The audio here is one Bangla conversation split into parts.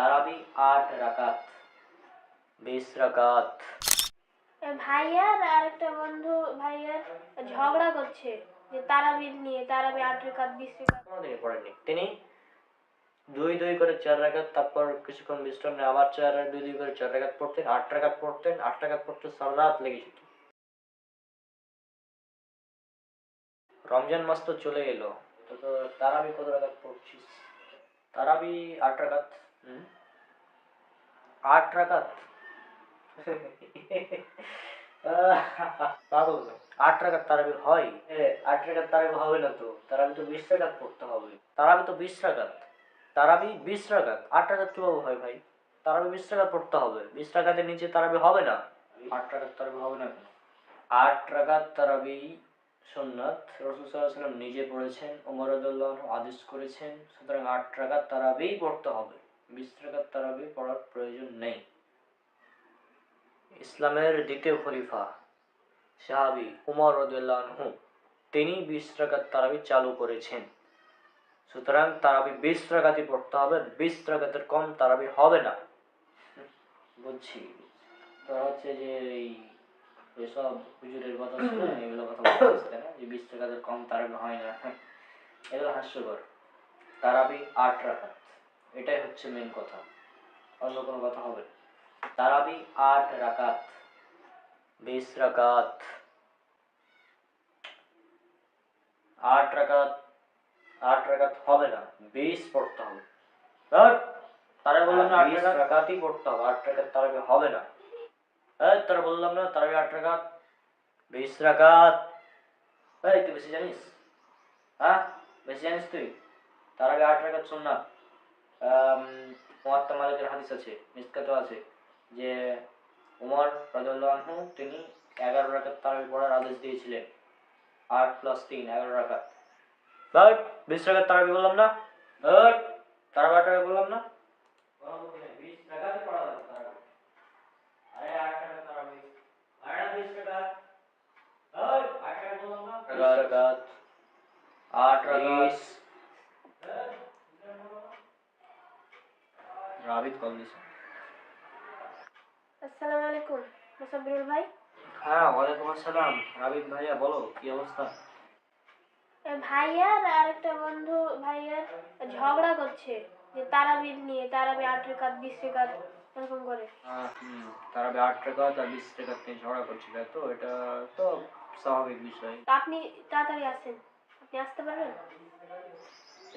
তারাবি আট রাকাত বিশ রাকাত। ভাইয়ার আর একটা বন্ধু ভাইয়ার ঝগড়া করছে যে নিয়ে তারাবি আট রেখাত বিশ রেখাত কোনোদিনই পড়েননি। তিনি দুই দুই করে চার রাকাত তারপর কিছুক্ষণ বিশ্রাম নিয়ে আবার চার দুই দুই করে চার রাকাত পড়তেন আট রাকাত পড়তেন আট রাকাত পড়তে সারা রাত লেগে যেত রমজান মাস তো চলে এলো। তো তারাবি কত রাকাত পড়ছিস? তারাবি আট রাকাত। হুম? আট রাকাত। পাগল। আট রাকাত তারাবি হয়? আট রাকাত তারাবি হবে না তো। তারাবি তো বিশ রাকাত পড়তে হবে। তারাবি তো বিশ রাকাত। তারাবি বিশ রাকাত। আট রাকাত কীভাবে হয় ভাই? তারাবি বিশ রাকাত পড়তে হবে। বিশ রাকাতের নিচে তারাবি হবে না? আট রাকাত তারাবি হবে না আট রাকাত তারাবি সুন্নাত। রসুল নিজে পড়েছেন ওমরদুল্লাহ আদেশ করেছেন। সুতরাং আট রাকাত তারাবিই পড়তে হবে। বিশ তারাবি পড়ার প্রয়োজন নেই। ইসলামের দ্বিতীয় খলিফা সাহাবি উমর রদুল্লাহু তিনি বিশ তারাবি চালু করেছেন। সুতরাং তারাবি বিশ রাকাতই পড়তে হবে বিশ রাকাতের কম তারাবি হবে না। বুঝছি। তো হচ্ছে যে এই ওইসব হুজুরের কথা শুনে এগুলো কথা বলতেছে তাই না? যে বিশ টাকাদের কম তারাবি হয় না। এগুলো হাস্যকর। তারাবি আট রাকাত এটাই হচ্ছে মেন কথা। অন্য কোনো কথা হবে না। তারাবি আট রাকাত। বিশ রাকাত। আট রাকাত আট রাকাত হবে না বিশ পড়তে হবে। তারা বললাম না আট রাকাতই পড়তে হবে আট রাকাত তারাবি হবে না। তারা বললাম না তারাবি আট রাকাত। বিশ রাকাত। এই তুই বেশি জানিস? হ্যাঁ বেশি জানিস তুই? তারাবি আট রাকাত শুন মহাত্মা মালিকের হাদিস আছে মিসকাতেও আছে যে উমর রাজু তিনি এগারো রাকাত তারাবি পড়ার আদেশ দিয়েছিলেন। আট প্লাস তিন এগারো রাকাত। বাট বিশ টাকার তারাবি বললাম না? বাট তারাবি টাকা বললাম না? রাকাত আট রাকাত রাবিদ কল দিছে আসসালামু আলাইকুম মুসাব্বিরুল ভাই। হ্যাঁ ওয়ালাইকুম আসসালাম। রাবিদ ভাইয়া বলো কি অবস্থা? ভাইয়ার আর একটা বন্ধু ভাইয়ার ঝগড়া করছে যে তারাবির নিয়ে তারাবি আট রেখাত বিশ রেখাত এরকম করে। তারা আট টাকা আর বিশ টাকা নিয়ে ঝগড়া করছিল তো? এটা তো স্বাভাবিক বিষয়। আপনি তাড়াতাড়ি আসেন আপনি আসতে পারবেন?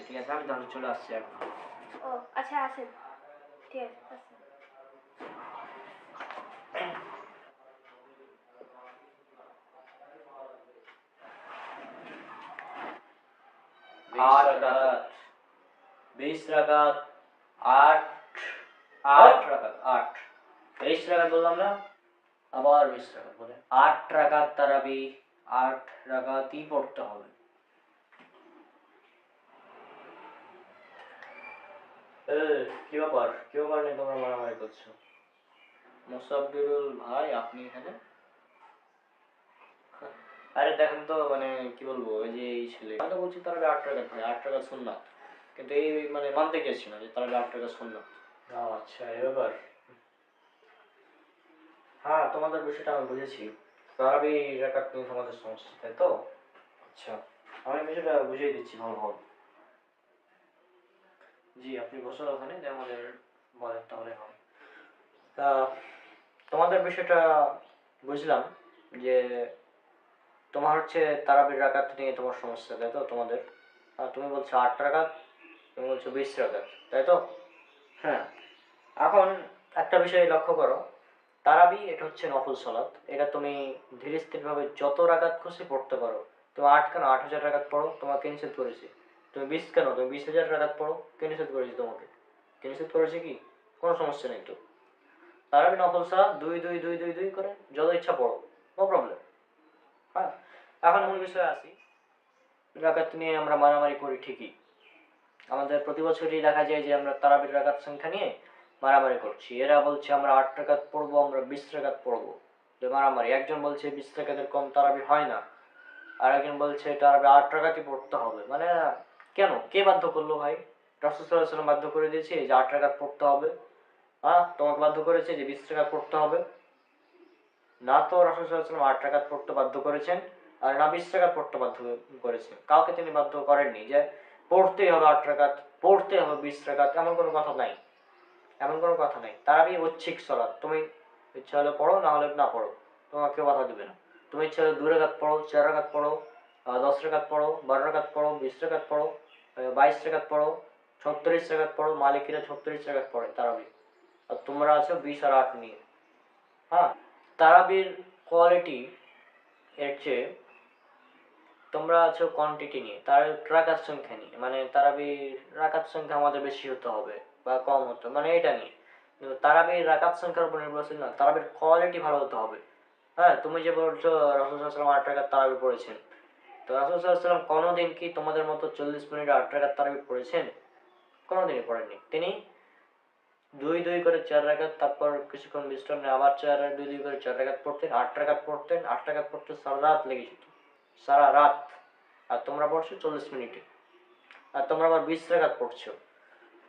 ঠিক আছে আমি তাহলে চলে আসছি এখন। ও আচ্ছা আসেন। ঠিক আছে আট রাকাত বিশ রাকাত আট আট রাকাত আট বিশ রাকাত বললাম না? আবার বিশ রাকাত বলে। আট রাকাত তারাবি। আট রাকাতই পড়তে হবে। কি ব্যাপার? কি ব্যাপার নিয়ে তোমরা মারামারি করছ? মুসাব্বিরুল ভাই আপনি এখানে? আরে দেখেন তো মানে কি বলব ওই যে এই ছেলে আমি বলছি তারা আট টাকা ভাই আট টাকা কিন্তু এই মানে মানতে গেছি না যে তারা আট টাকা আচ্ছা এ ব্যাপার? হ্যাঁ তোমাদের বিষয়টা আমি বুঝেছি। তারাবি নিয়ে তোমাদের সমস্যা তাই তো? আচ্ছা। আমি বিষয়টা বুঝিয়ে দিচ্ছি ভালোভাবে জি, আপনি বসুন ওখানে, যে আমাদের বলেন তাহলে হবে। তা, তোমাদের বিষয়টা বুঝলাম যে তোমার হচ্ছে তারাবির রাকাত নিয়ে তোমার সমস্যা, তাই তো তোমাদের? আর তুমি বলছো আট রাকাত, তুমি বলছো বিশ রাকাত, তাই তো? হ্যাঁ। এখন একটা বিষয় লক্ষ্য করো, তারাবি এটা হচ্ছে নফল সলাৎ এটা তুমি ধীরে স্থিরভাবে যত রাকাত খুশি পড়তে পারো, তুমি আট কেন আট হাজার রাকাত পড়ো, তোমাকে নিষেধ করেছে। তুমি বিশ কেন? তুমি বিশ হাজার রাকাত পড়ো। কে নিষেধ করেছে তোমাকে? কে নিষেধ করেছে কি? কোনো সমস্যা নেই তো। তারাবি নফল সলাৎ দুই দুই দুই দুই দুই করে। যত ইচ্ছা পড়ো। নো প্রবলেম হ্যাঁ? এখন মূল বিষয়ে আসি। রাকাত নিয়ে আমরা মারামারি করি ঠিকই। আমাদের প্রতি বছরই দেখা যায় যে আমরা তারাবির রাকাত সংখ্যা নিয়ে মারামারি করছি। এরা বলছে, আমরা আট টাকাত পড়ব, আমরা বিশ টাকাত পড়ব। যে মারামারি। একজন বলছে, বিশ টাকাতের কম তারাবি হয় না। আর একজন বলছে, তারাবি আট টাকাতে পড়তে হবে। মানে কেন? কে বাধ্য করল ভাই? রসুলাম বাধ্য করে দিয়েছে যে আট রাকাত পড়তে হবে। হ্যাঁ? তোমাকে বাধ্য করেছে যে বিশ রাকাত পড়তে হবে। না তো রসুলাম আট রাকাত পড়তে বাধ্য করেছেন আর না বিশ রাকাত পড়তে বাধ্য করেছেন। কাউকে তিনি বাধ্য করেননি যে পড়তেই হবে আট রাকাত পড়তে হবে বিশ রাকাত, এমন কোনো কথা নাই। এমন কোনো কথা নাই। তারাবি ঐচ্ছিক সলাৎ তুমি ইচ্ছা হলে পড়ো, না হলে না পড়ো। তোমাকে কেউ বাধা দিবে না। তুমি ইচ্ছা হলে দু রাকাত পড়ো, চার রাকাত পড়ো দশ রাকাত পড়ো, বারো রাকাত পড়ো, বিশ রাকাত পড়ো। বাইশ রাকাত পড়ো, ছত্রিশ রাকাত পড়ো, মালিকিরা ছত্রিশ রাকাত পড়ে তারাবি আর তোমরা আছো বিশ আর আট নিয়ে। হ্যাঁ? তারাবির কোয়ালিটি এর চেয়ে তোমরা আছো কোয়ান্টিটি নিয়ে। তার রাকাত সংখ্যা নিয়ে। মানে তারাবির রাকাত সংখ্যা আমাদের বেশি হতে হবে বা কম হতে মানে এটা নিয়ে। কিন্তু তারাবির রাকাত সংখ্যার উপর নির্ভরশীল না, তারাবির কোয়ালিটি ভালো হতে হবে। হ্যাঁ? তুমি যে বলছো রাসুল আট টাকার তারাবি পড়েছেন। তো রাসুল সাল্লাম কোনোদিন কি তোমাদের মতো চল্লিশ মিনিট আট টাকার তারাবি পড়েছেন? কোনোদিনই পড়েননি। তিনি দুই দুই করে চার রাখাত তারপর কিছুক্ষণ বিশ্রাম নিয়ে আবার চার, দুই দুই করে চার রাখাত পড়তেন, আট টাকাত পড়তেন, আট টাকাত পড়তে সারা রাত লেগে যেত। সারা রাত। আর তোমরা পড়ছো চল্লিশ মিনিটে। আর তোমরা আবার বিশ টাকাত পড়ছো।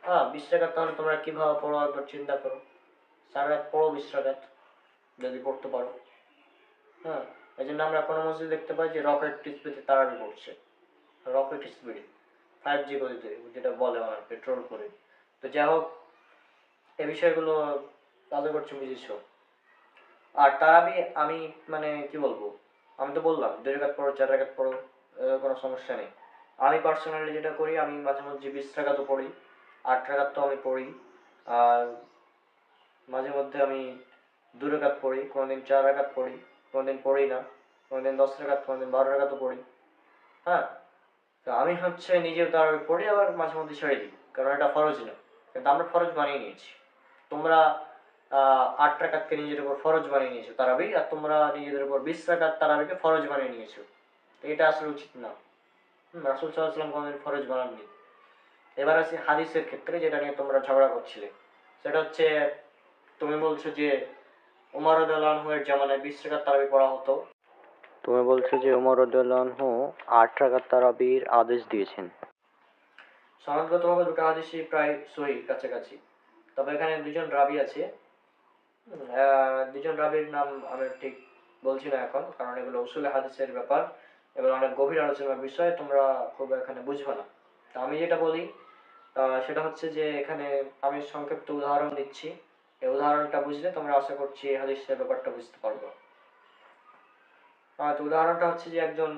হ্যাঁ বিশ টাকাত তাহলে তোমরা কীভাবে পড়ো একবার চিন্তা করো। সারা রাত পড়ো বিশ টাকাত যদি পড়তে পারো। হ্যাঁ। এই জন্য আমরা কোনো মসজিদ দেখতে পাই যে রকেট স্পিডে তারাবি পড়ছে রকেট স্পিডে ফাইভ জি গতিতে, যেটা বলে আমার পেট্রোল করে। তো যাই হোক এই বিষয়গুলো তাদের করছে বুঝেছ আর তারাবি আমি মানে কি বলব, আমি তো বললাম, দুই রেখাত পড়ো, চার রেখাত পড়ো কোনো সমস্যা নেই। আমি পার্সোনালি যেটা করি, আমি মাঝে মধ্যে বিশ টাকা তো পড়ি, আট টাকার তো আমি পড়ি। আর মাঝে মধ্যে আমি দু রেখাত পড়ি, কোনোদিন চার রেখাত পড়ি। কোনোদিন পড়ি না, কোনোদিন দশ রেখাত কোনোদিন বারো রেখাত পড়ি। হ্যাঁ? তো আমি হচ্ছে নিজেও তার পড়ি, আবার মাঝে মধ্যে ছেড়ে দিই, কারণ এটা ফরজ না। কিন্তু আমরা ফরজ বানিয়ে নিয়েছি। তোমরা আট টাকাতকে নিজের উপর ফরজ বানিয়ে নিয়েছো তারাবি, আর তোমরা নিজেদের উপর বিশ টাকার তারাবিকে ফরজ বানিয়ে নিয়েছো। এটা আসলে উচিত না। রাসুল সাল্লাহাম কোনোদিন ফরজ বানাননি। এবার আসি হাদিসের ক্ষেত্রে, যেটা নিয়ে তোমরা ঝগড়া করছিলে। সেটা হচ্ছে, তুমি বলছো যে উমর এর জামানায় বিশ টাকার তারাবি পড়া হতো। তুমি বলছো যে উমর রদুল্লাহু আট টাকার তারাবির আদেশ দিয়েছেন। সনদগতভাবে দুটো হাদিসই প্রায় সহি কাছাকাছি। তবে এখানে দুজন রাবি আছে। দুজন রাবির নাম আমি ঠিক বলছি না এখন কারণ এগুলো উসুলে হাদিসের ব্যাপার এগুলো অনেক গভীর আলোচনার বিষয় তোমরা খুব এখানে বুঝবে না। তো আমি যেটা বলি আহ, সেটা হচ্ছে যে এখানে আমি সংক্ষিপ্ত উদাহরণ দিচ্ছি। এই উদাহরণটা বুঝলে তোমরা আশা করছি এই হাদিসের ব্যাপারটা বুঝতে পারব। আহ, তো উদাহরণটা হচ্ছে যে একজন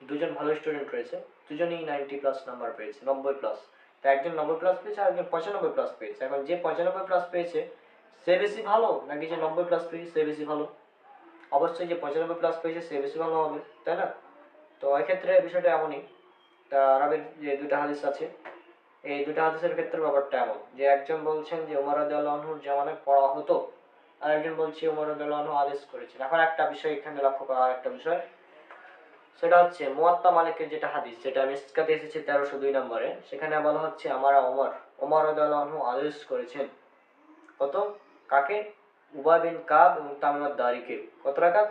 দুজন ভালো স্টুডেন্ট রয়েছে দুজনেই নাইনটি প্লাস নাম্বার পেয়েছে নব্বই প্লাস তো একজন নব্বই প্লাস পেয়েছে আর একজন পঁচানব্বই প্লাস পেয়েছে। এখন যে পঁচানব্বই প্লাস পেয়েছে সে বেশি ভালো নাকি যে নব্বই প্লাস পেয়েছে সে বেশি ভালো? অবশ্যই যে পঁচানব্বই প্লাস পেয়েছে সে বেশি ভালো হবে তাই না? তো এক্ষেত্রে বিষয়টা এমনই। তা আরবের যে দুটা হাদিস আছে এই দুটো হাদিসের ক্ষেত্রে ব্যাপারটা এমন, যে একজন বলছেন যে উমর আদালহুর জামানায় পড়া হতো আর একজন বলছে উমর আদালহু আদেশ করেছেন। এখন একটা বিষয় এখানে লক্ষ্য করা একটা বিষয়। সেটা হচ্ছে মুয়াত্তা মালিকের যেটা হাদিস, যেটা মিসকাতে এসেছে তেরোশো দুই নম্বরে, সেখানে বলা হচ্ছে আমারা ওমর ওমর রাদিয়াল্লাহু আদেশ করেছেন। কত? কাকে? উবা বিন কাব এবং তামিমাদ দারিকে। কত রাকাত?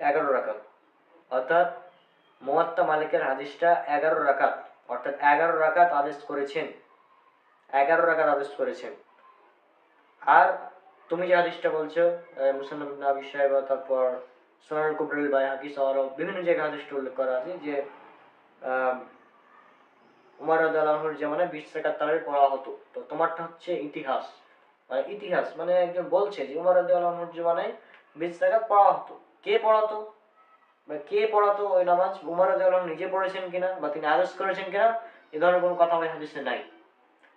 এগারো রাকাত। অর্থাৎ মুয়াত্তা মালিকের হাদিসটা এগারো রাকাত। অর্থাৎ এগারো রাকাত আদেশ করেছেন। এগারো রাকাত আদেশ করেছেন। আর তুমি যে হাদিসটা বলছো নাবি সাহেব তারপর সোনার কুবরুল বাই হাকিস আরও বিভিন্ন জায়গায় হাদিসটা উল্লেখ করা আছে যে উমর আদালহুর জামানায় বিশ টাকার তারাবি পড়া হতো। তো তোমারটা হচ্ছে ইতিহাস। মানে ইতিহাস মানে একজন বলছে যে উমর আদালহুর জামানায় বিশ টাকা পড়া হতো। কে পড়াতো? কে পড়াতো ওই নামাজ? উমার নিজে পড়েছেন কিনা বা তিনি আদেশ করেছেন কিনা, এ ধরনের কোনো কথা ওই হাদিসে নাই।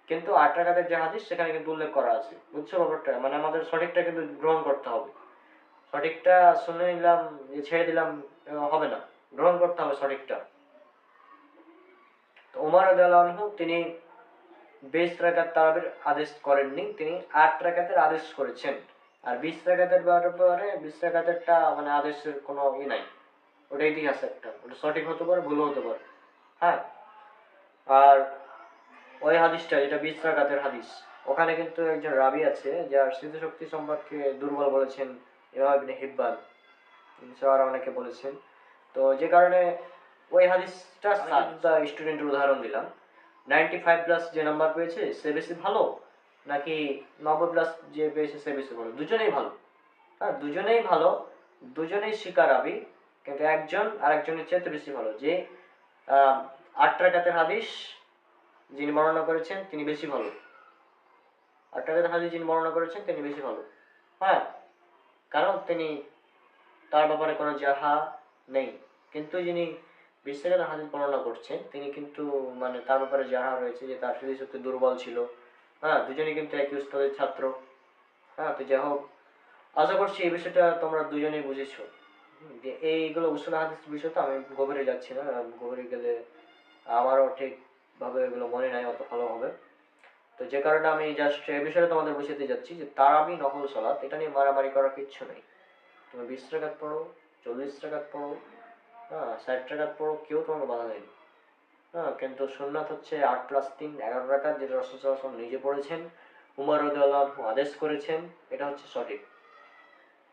কিন্তু আট টাকাতের যে হাদিস, সেখানে কিন্তু উল্লেখ করা আছে। বুঝছ ব্যাপারটা? মানে আমাদের সঠিকটা কিন্তু গ্রহণ করতে হবে। সঠিকটা শুনে নিলাম ছেড়ে দিলাম হবে না। গ্রহণ করতে হবে সঠিকটা। তো উমর আদালহু তিনি বিশ রাকাত তারাবির আদেশ করেননি। তিনি আট রাকাতের আদেশ করেছেন। আর বিশ রাকাতের ব্যাপারে, বিশ রাকাতেরটা মানে আদেশের কোনো ই নাই। ওটা ইতিহাস একটা ওটা সঠিক হতে পারে ভুল হতে পারে। হ্যাঁ? আর ওই হাদিসটা যেটা বিশ রাকাতের হাদিস ওখানে কিন্তু একজন রাবি আছে যার স্মৃতিশক্তি সম্পর্কে দুর্বল বলেছেন ইমাম ইবনে হিব্বান আর অনেকে বলেছেন। তো যে কারণে ওই হাদিসটা স্টুডেন্টের উদাহরণ দিলাম। নাইনটি ফাইভ প্লাস যে নাম্বার পেয়েছে সে বেশি ভালো? নাকি নব্বই প্লাস যে পেয়েছে সে বেশি ভালো? দুজনেই ভালো। হ্যাঁ দুজনেই ভালো দুজনেই শিকার আবি কিন্তু একজন আর একজনের চাইতে বেশি ভালো। যে আট রাকাতের হাদিস যিনি বর্ণনা করেছেন, তিনি বেশি ভালো। আট রাকাতের হাদিস যিনি বর্ণনা করেছেন, তিনি বেশি ভালো। হ্যাঁ কারণ তিনি তার ব্যাপারে কোনো জাহা নেই। কিন্তু যিনি বিশ্বকাত হাদিস বর্ণনা করছেন, তিনি কিন্তু মানে তার ব্যাপারে যাহা রয়েছে যে তার স্মৃতিশক্তি দুর্বল ছিল। হ্যাঁ দুজনেই কিন্তু একই উস্তাদের ছাত্র। হ্যাঁ তো যাই হোক, আশা করছি এই বিষয়টা তোমরা দুজনেই বুঝেছ। যে এইগুলো উসুল হাদিস বিষয় তো আমি গভীরে যাচ্ছি না গভীরে গেলে আমারও ঠিকভাবে এগুলো মনে নাই অত ভালো হবে। তো যে কারণে আমি জাস্ট এই বিষয়টা তোমাদের বুঝাতে যাচ্ছি যে তারাবি নকল সলাৎ এটা নিয়ে মারামারি করার কিচ্ছু নেই। তুমি বিশ টাকাত পড়ো, চল্লিশ টাকাত পড়ো হ্যাঁ ষাট টাকাত পড়ো, কেউ তোমাকে বাধা দেয়নি। হ্যাঁ কিন্তু সুন্নাত হচ্ছে আট প্লাস তিন, এগারো টাকা যেটা রসুল নিজে পড়েছেন, উমর রদুল্লাহ আদেশ করেছেন, এটা হচ্ছে সঠিক।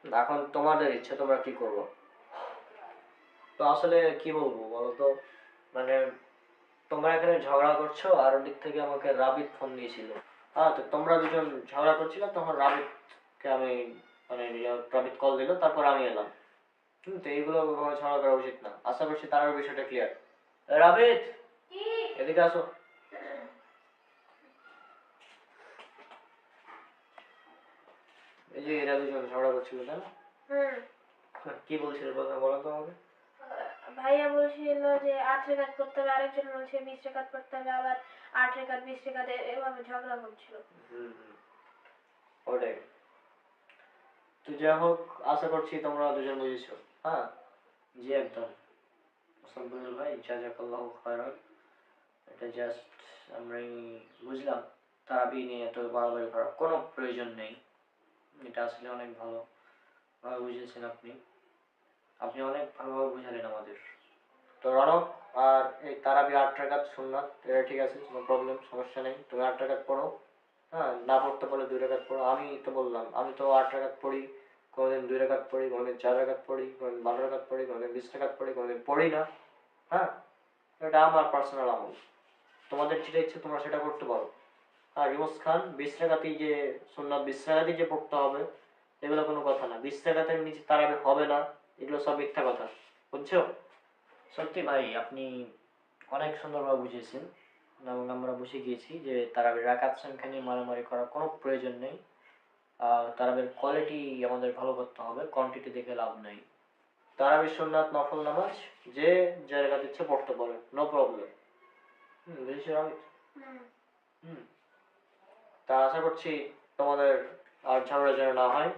এখন তোমাদের ইচ্ছে তোমরা কি করব? তো আসলে কি বলব বলো তো? মানে তোমরা এখানে ঝগড়া করছ আর ওদিক থেকে আমাকে রাবিত ফোন দিয়েছিল। হ্যাঁ তো তোমরা দুজন ঝগড়া করছিলে তখন রাবিতকে আমি মানে রাবিত কল দিল তারপর আমি এলাম। হুম তো এইগুলো ঝগড়া করা উচিত না। আশা করছি তার বিষয়টা ক্লিয়ার রাবিত! এদিকে আসো। এই যে এরা দুজন ঝগড়া করছিল না? হুম। হ্যাঁ, কি বলছিল বলো বলো তো আমাকে। ভাইয়া বলছিল যে আট রেখাত করতে হবে আরেকজন বলছে বিশ রেখাত করতে হবে আবার আট রেখাত বিশ রেখাত এভাবে ঝগড়া হুম। ওটাই। তো যাই হোক আশা করছি তোমরা দুজন বুঝেছ হ্যাঁ? জি একদম। মোসাম্বুল ভাই জাজাকাল্লাহ খায়রান। এটা জাস্ট আমরাই বুঝলাম। তারাবি নিয়ে এত বাড়াবাড়ি করার কোনো প্রয়োজন নেই। এটা আসলে অনেক ভালো ভাবে বুঝেছেন আপনি। আপনি অনেক ভালোভাবে বুঝালেন আমাদের। তো রনক আর এই তারাবি আট টাকাত শুনলাম এটা ঠিক আছে, কোনো প্রবলেম সমস্যা নেই। তুমি আট টাকাত পড়ো হ্যাঁ না পড়তে পারলে দুই রেখাত পড়ো। আমি তো বললাম, আমি তো আট রেখাত পড়ি, কোনোদিন দুই রেখাত পড়ি, কোনোদিন চার রেখাত পড়ি, কোনোদিন বারো রেখাত পড়ি, কোনোদিন বিশ রেখাত পড়ি, কোনোদিন পড়ি না হ্যাঁ? এটা আমার পার্সোনাল আমল। তোমাদের যেটা ইচ্ছে তোমরা সেটা করতে পারো। রিমোস খান বিশ রেখাতেই যে সুন্নাত বিশ রেখাতেই যে পড়তে হবে এগুলো কোনো কথা না। বিশ রেখাতের নিচে তারাবি হবে না এগুলো সব মিথ্যা কথা। বুঝছ? সত্যি ভাই আপনি অনেক সুন্দরভাবে বুঝিয়েছেন। এবং আমরা বুঝে গিয়েছি যে তারাবের রাকাত সংখ্যা নিয়ে মারামারি করার কোনো প্রয়োজন নেই। আর তারাবের কোয়ালিটি আমাদের ভালো করতে হবে কোয়ান্টিটি দেখে লাভ নেই। তারাবির সুন্নাত নফল নামাজ যে রেখাত ইচ্ছে পড়তে পারে নো প্রবলেম হুম বুঝেছি হুম। তা আশা করছি তোমাদের আর ঝগড়া যেন না হয়।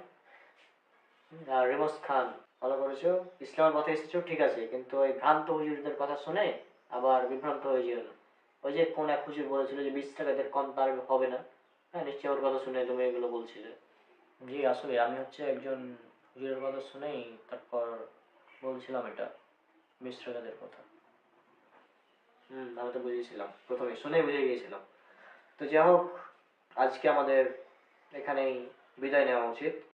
আর রিমোস খান ভালো করেছ? ইসলামের পথে এসেছ ঠিক আছে কিন্তু ওই ভ্রান্ত হুজুরদের কথা শুনে আবার বিভ্রান্ত হয়ে যেও না। ওই যে কোন এক হুজুর বলেছিল যে বিশ টাকাদের কম তার হবে না। হ্যাঁ নিশ্চয়ই ওর কথা শুনে তুমি এগুলো বলছিলে। জি আসলে আমি হচ্ছে একজন হুজুরের কথা শুনেই তারপর বলছিলাম এটা বিশ টাকাদের কথা। হুম আমি তো বুঝেছিলাম প্রথমে শুনে বুঝে গিয়েছিলাম। তো যাই হোক আজকে আমাদের এখানেই বিদায় নেওয়া উচিত।